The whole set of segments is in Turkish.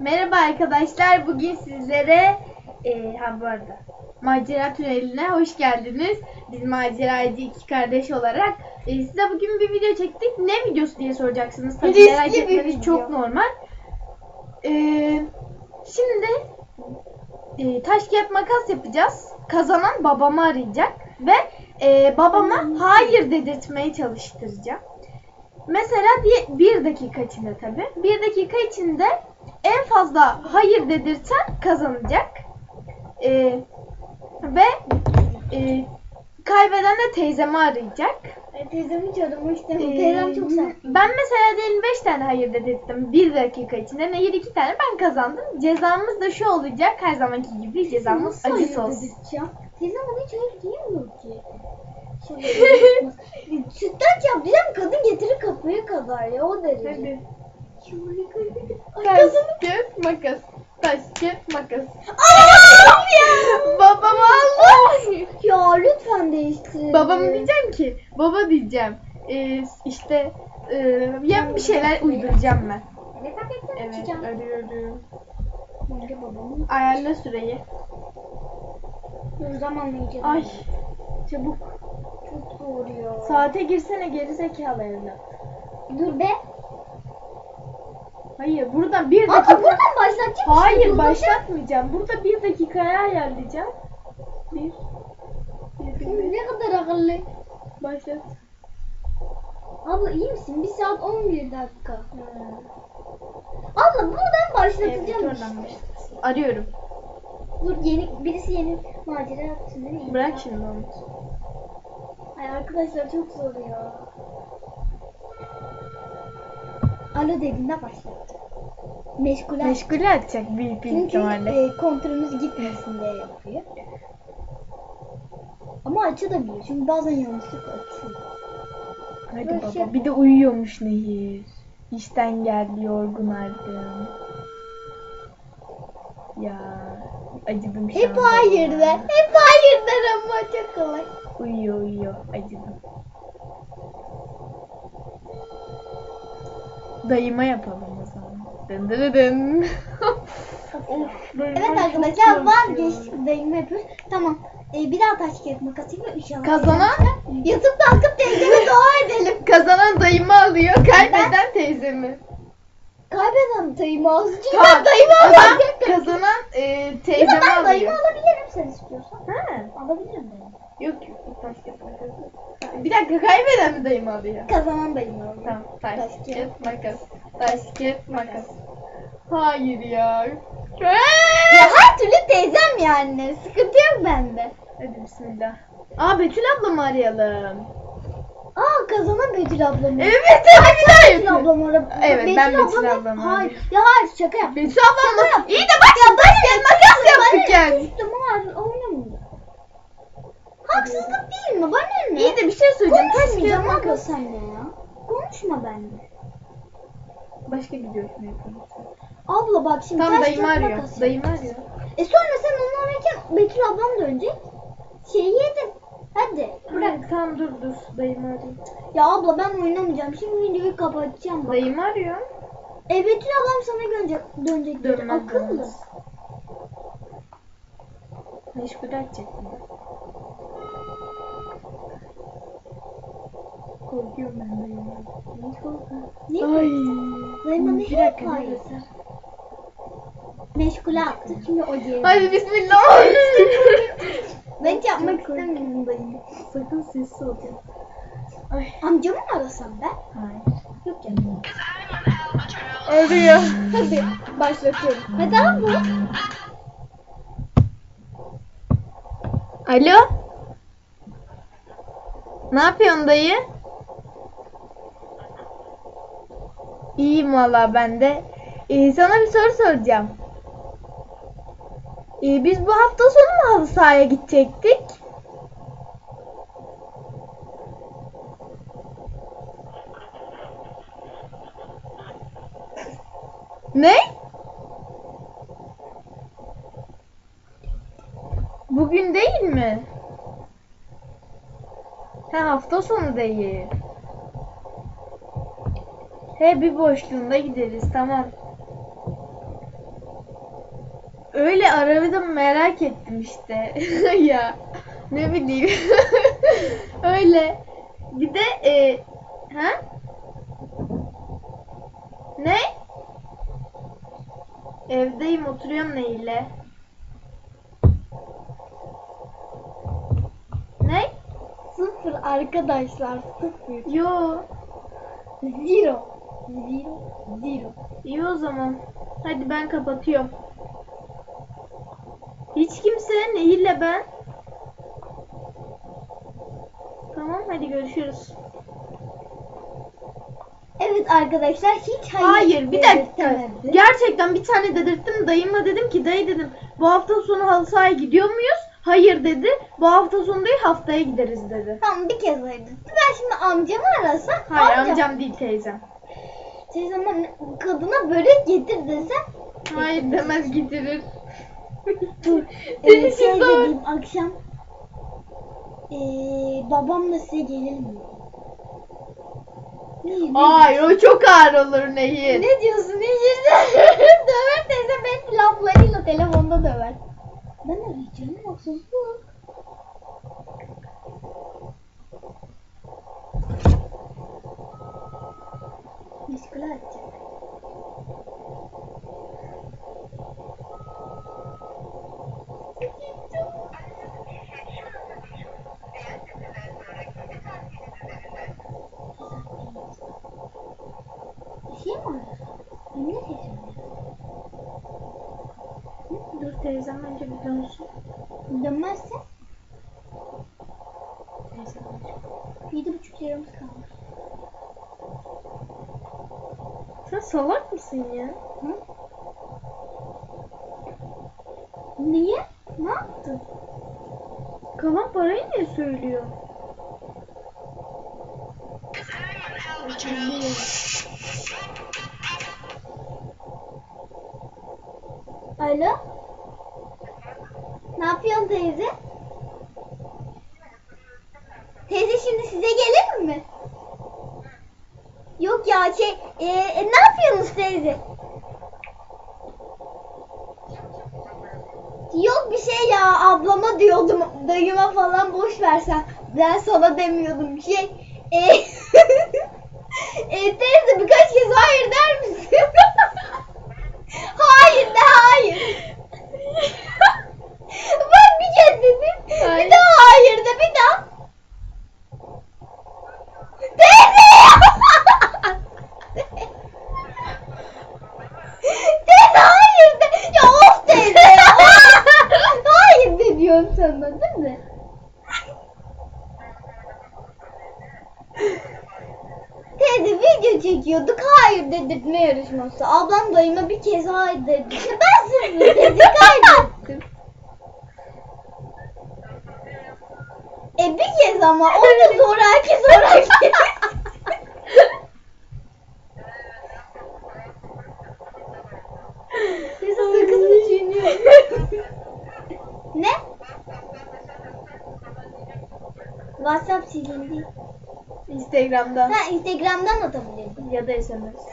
Merhaba arkadaşlar. Bugün sizlere e, ha bu arada macera tüneline hoş geldiniz. Biz maceracı iki kardeş olarak e, size bugün bir video çektik. Ne videosu diye soracaksınız. Tabii Riskli merak etmeniz çok normal. E, şimdi e, taş kağıt makas yapacağız. Kazanan babamı arayacak ve e, babama hayır dedirtmeye çalıştıracağım. Mesela diye bir dakika içinde tabi. Bir dakika içinde en fazla hayır dedirten kazanacak. Ee, ve e, kaybeden de teyzemi arayacak. Ay, teyzemi hiç aramak Ee. Teyzem çok sert. Ben mesela diyelim 5 tane hayır dedirttim bir dakika içinde. Nehir 2 tane ben kazandım. Cezamız da şu olacak her zamanki gibi cezamız acı sos. Teyzem bana hiç hayır diyemiyor ki. Şöyle Sütlaç yap diyeceğim kadın getirir kapıya kadar ya o derece. Ay Taş, kazandım. kağıt, makas. Taş, kağıt, makas. Allah'ım ya. Babam aldı. Ya lütfen değiştir. Babama diyeceğim ki, baba diyeceğim. Ee, işte e, ya bir şeyler uyduracağım ben. Ne Evet, açacağım? arıyorum. Önce babamın. Ayarla süreyi. Zamanlayacağım. Ay, çabuk. Çok ya. Saate girsene geri zekalı evlat. Dur be. Hayır, buradan bir Ama dakika. buradan başlatacak. Hayır, başlatmayacağım. Burada bir dakikaya ayarlayacağım. Bir. Bir, bir, bir. Ne kadar akıllı. Başlat. Abla iyi misin? Bir saat 11 dakika. Abla buradan başlatacağım. Evet, oradan başlat. Arıyorum. Dur yeni birisi yeni macera yapsın değil mi? Bırak şimdi onu. Ay arkadaşlar çok zor ya. Alo dediğinde başlat. Meşgul aç. Meşgule atacak büyük bir Çünkü ihtimalle. e, kontrolümüz gitmesin diye yapıyor. Ama açabiliyor. Çünkü bazen yanlışlıkla açıyor. Hadi Böyle baba. şey- Bir de uyuyormuş Nehir. İşten geldi yorgun argın. Ya acıdım şu Hep anda hayır ya. der. Hep hayır der ama çok kolay. Uyuyor uyuyor. Acıdım. Dayıma yapalım o zaman. Dın dın dın. of, dayıma Evet çok arkadaşlar korkuyorum. vazgeçtik dayımı yapıyoruz. Tamam. Ee, bir daha taş kağıt makas yapıyor. İnşallah. Kazanan YouTube'da akıp teyzeme dua edelim. kazanan dayımı alıyor. Kaybeden teyzemi. Kaybeden dayımı. Çünkü Tamam. dayımı alacağım. kazanan e, Ya da teyzemi ben dayımı alıyor. alabilirim sen istiyorsan. Ha. Alabilirim dayımı. Yok yok. Taş kağıt makas. Bir dakika kaybeden mi dayımı alıyor? Kazanan dayımı alıyor. Tamam. Taş, Taş, kağıt, makas. Taş, kağıt, makas. Hayır ya. Ya her türlü teyzem yani. Sıkıntı yok bende. Hadi bismillah. Aa Betül ablamı arayalım. Aa kazanan Betül ablamı. Evet bir daha Betül ablamı ara. Evet, ben Betül ablamı- ablamı Hayır. Ya hayır şaka yap. Betül ablam mı? İyi de bak şimdi kağıt makas yaptık yani. Sustum ama oynamıyor. Haksızlık değil mi? Bana ne? İyi de bir şey söyleyeceğim. Taş kağıt Konuşmayacağım abla makas. ya. Konuşma benimle. Başka gidiyorsun yapalım. Abla bak şimdi Tamam taş dayımı kağıt arıyor. makas Dayımı yapacağız. arıyor. E sonra sen onu ararken Betül ablam dönecek. Şeyi yedin. Hadi bırak. Tamam dur dur. Dayımı arıyor. Ya abla ben oynamayacağım. Şimdi videoyu kapatacağım bak. Dayımı arıyor. E Betül ablam sana dönecek. Dönecek. dedi. Dönmez, Akıllı. dönmez. Meşgul edecek mi? Korkuyorum ben dayımdan. Ne korkuyorsun? Ne? Ay. Dayıma ne bir dakika. Meşgule attı. Şimdi o diye. Hadi bismillah. Ben hiç yapmak istemiyorum dayımı. Sakın sessiz ol. Ay. Amcamı mı arasam ben? Hayır. Yok canım. Arıyor. Hadi başlatıyorum. Hadi abla. Alo. Ne yapıyorsun dayı? İyiyim valla ben de. Ee, sana bir soru soracağım. Ee, biz bu hafta sonu mu halı sahaya gidecektik? Ne? Bugün değil mi? Ha hafta sonu değil. He bir boşluğunda gideriz tamam. Öyle aradım merak ettim işte. ya ne bileyim. Öyle. Bir de e, ha? Ne? Evdeyim oturuyorum neyle? Ne? Sıfır arkadaşlar sıfır. Yo. Zero. Zero. Zero. İyi o zaman. Hadi ben kapatıyorum. Hiç kimse Nehir'le ben. Tamam hadi görüşürüz. Evet arkadaşlar hiç hayır, Hayır bir dakika. Gerçekten bir tane dedirttim. Dayıma dedim ki dayı dedim bu hafta sonu halı sahaya gidiyor muyuz? Hayır dedi. Bu hafta sonu değil haftaya gideriz dedi. Tamam bir kez hayır dedim. Ben şimdi amcamı arasam. Hayır amcam, amcam değil teyzem. Teyzeme kadına börek getir desem. Hayır demez getirir. Dur. Ee, için şey dediğim akşam. Ee, babamla size gelir mi? Ne, ne, Hayır o çok ağır olur Nehir. ne diyorsun? Ne döver teyze beni laflarıyla telefonda döver. Ben arayacağım haksızlık. Meşgule atacak. Bir şey mi var? Ne teyzem? Dur teyzem önce bir dönsün. Dönmezse yedi buçuk liramız kalmış. Sen salak mısın ya? Hı? Niye? Ne yaptın? Kalan parayı niye söylüyor? Alo? Ne yapıyorsun teyze? Teyze şimdi size gelir mi? Yok ya şey, e, e, ne yapıyorsunuz teyze? Yok bir şey ya ablama diyordum dayıma falan boş versen. Ben sana demiyordum şey. E, e, teyze birkaç kez hayır der misin? hayır de hayır. Bak bir kez dedim. Hayır. Bir daha hayır de bir daha. Teyze ya. teyze hayır de. Ya of teyze ya. hayır de diyorum sana değil mi? Teyze video çekiyorduk. Hayır dedirtme yarışması. Ablam dayıma bir kez hayır dedi. Ben sıfır kez kaybettim. E bir kez ama. O da zoraki zoraki. Ne? WhatsApp silindi. Instagram'dan Ha Instagram'dan atabilirdim. ya da SMS.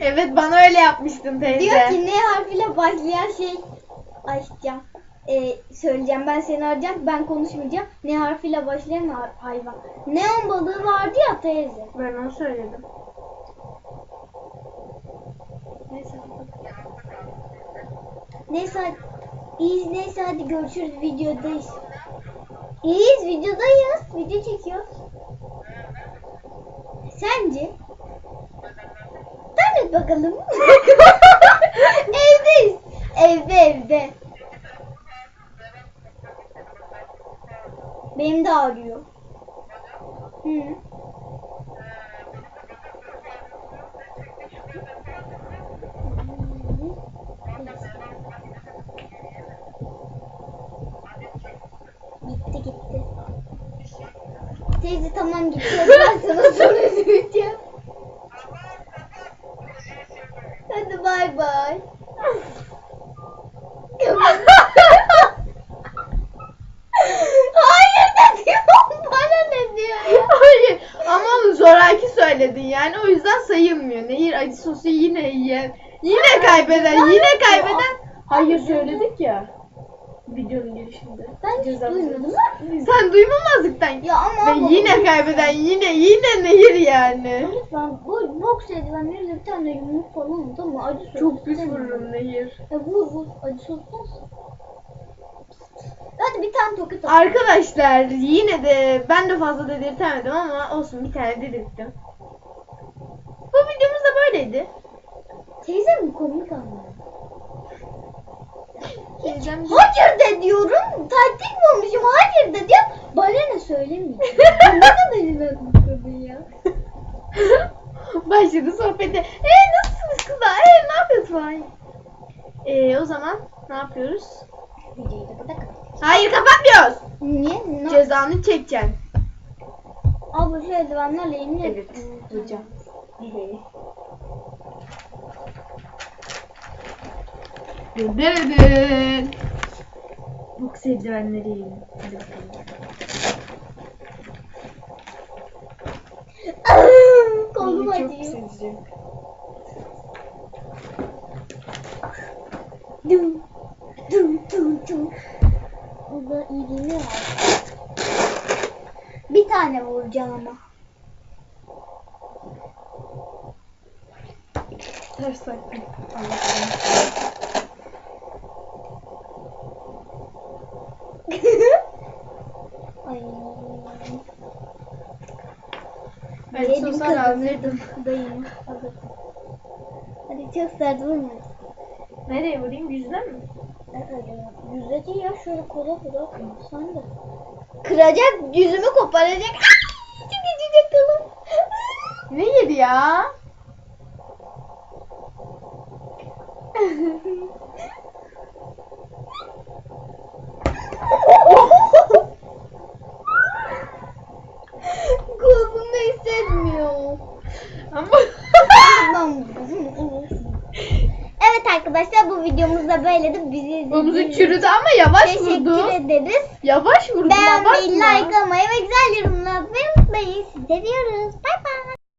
Evet bana öyle yapmıştın teyze. Diyor ki ne harfiyle başlayan şey açacağım. Ee, söyleyeceğim ben seni arayacağım ben konuşmayacağım. Ne harfiyle başlayan har- hayvan. Neon balığı vardı ya teyze. Ben onu söyledim. Neyse. Neyse. İyiyiz neyse hadi görüşürüz videodayız. İyiyiz videodayız. Video çekiyoruz. Sence? Et bakalım. Evdeyiz. Evde evde. Benim de ağrıyor. Hı. Teyze tamam gitti. Ben sana sonra söyleyeceğim. Hadi bay bay. Hayır dedi. Hayır ama onu zoraki söyledin yani o yüzden sayılmıyor. Nehir acı sosu yine yiyen. Yine kaybeden, yine kaybeden. Hayır söyledik ya. Videonun girişinde. Ben hiç duymadım. Sen duymamazlıktan. Ya ama Ve yine kaybeden yine yine Nehir yani. Lütfen bu boks eldivenleri bir tane yumruk falan tamam mı? Acı sos Çok pis istemiyorum. vururum Nehir. Ya vur vur acı sos olsun. Hadi bir tane tokat at. Arkadaşlar yine de ben de fazla dedirtemedim ama olsun bir tane dedirttim. Bu videomuz da böyleydi. Teyzem komik ama. Teyzem Hayır de diyorum. Taktik mi olmuşum? Hayır de diyor. Bana ne söylemeyeceğim. ne kadar inanmışsın ya. Başladı sohbete. Eee nasılsınız kızlar? Eee ne yapıyorsun falan. Eee o zaman ne yapıyoruz? Videoyu da burada kapat. Hayır kapatmıyoruz. Niye? Ne? Cezanı çekeceksin. Bu şu eldivenlerle yemin Evet hocam. Dırdırırdın. Boks eldivenleri yiyin. Hadi bakalım. Kolum acıyor. Dum dum dum dum. Burada iyiliğini var. Bir tane vuracağım ama. Ters taktım. Allah'ım. Ay. Ben Yedim sosa kazanırdım. Dayım. Hadi çok sert vurma. Nereye vurayım? Yüzüne mi? Yüzde değil ya şöyle kola kola sen de. Kıracak yüzümü koparacak. Ah! Çok acıyacak kolum. Ne yedi ya? Kolumda hissetmiyor. Ama evet arkadaşlar bu böyleydi. Bizi izlediğiniz çürüdü ama yavaş vurdu. Teşekkür ederiz. Yavaş vurdu. Beğenmeyi, like almayı ve güzel yorumlar atmayı unutmayın. Sizi seviyoruz.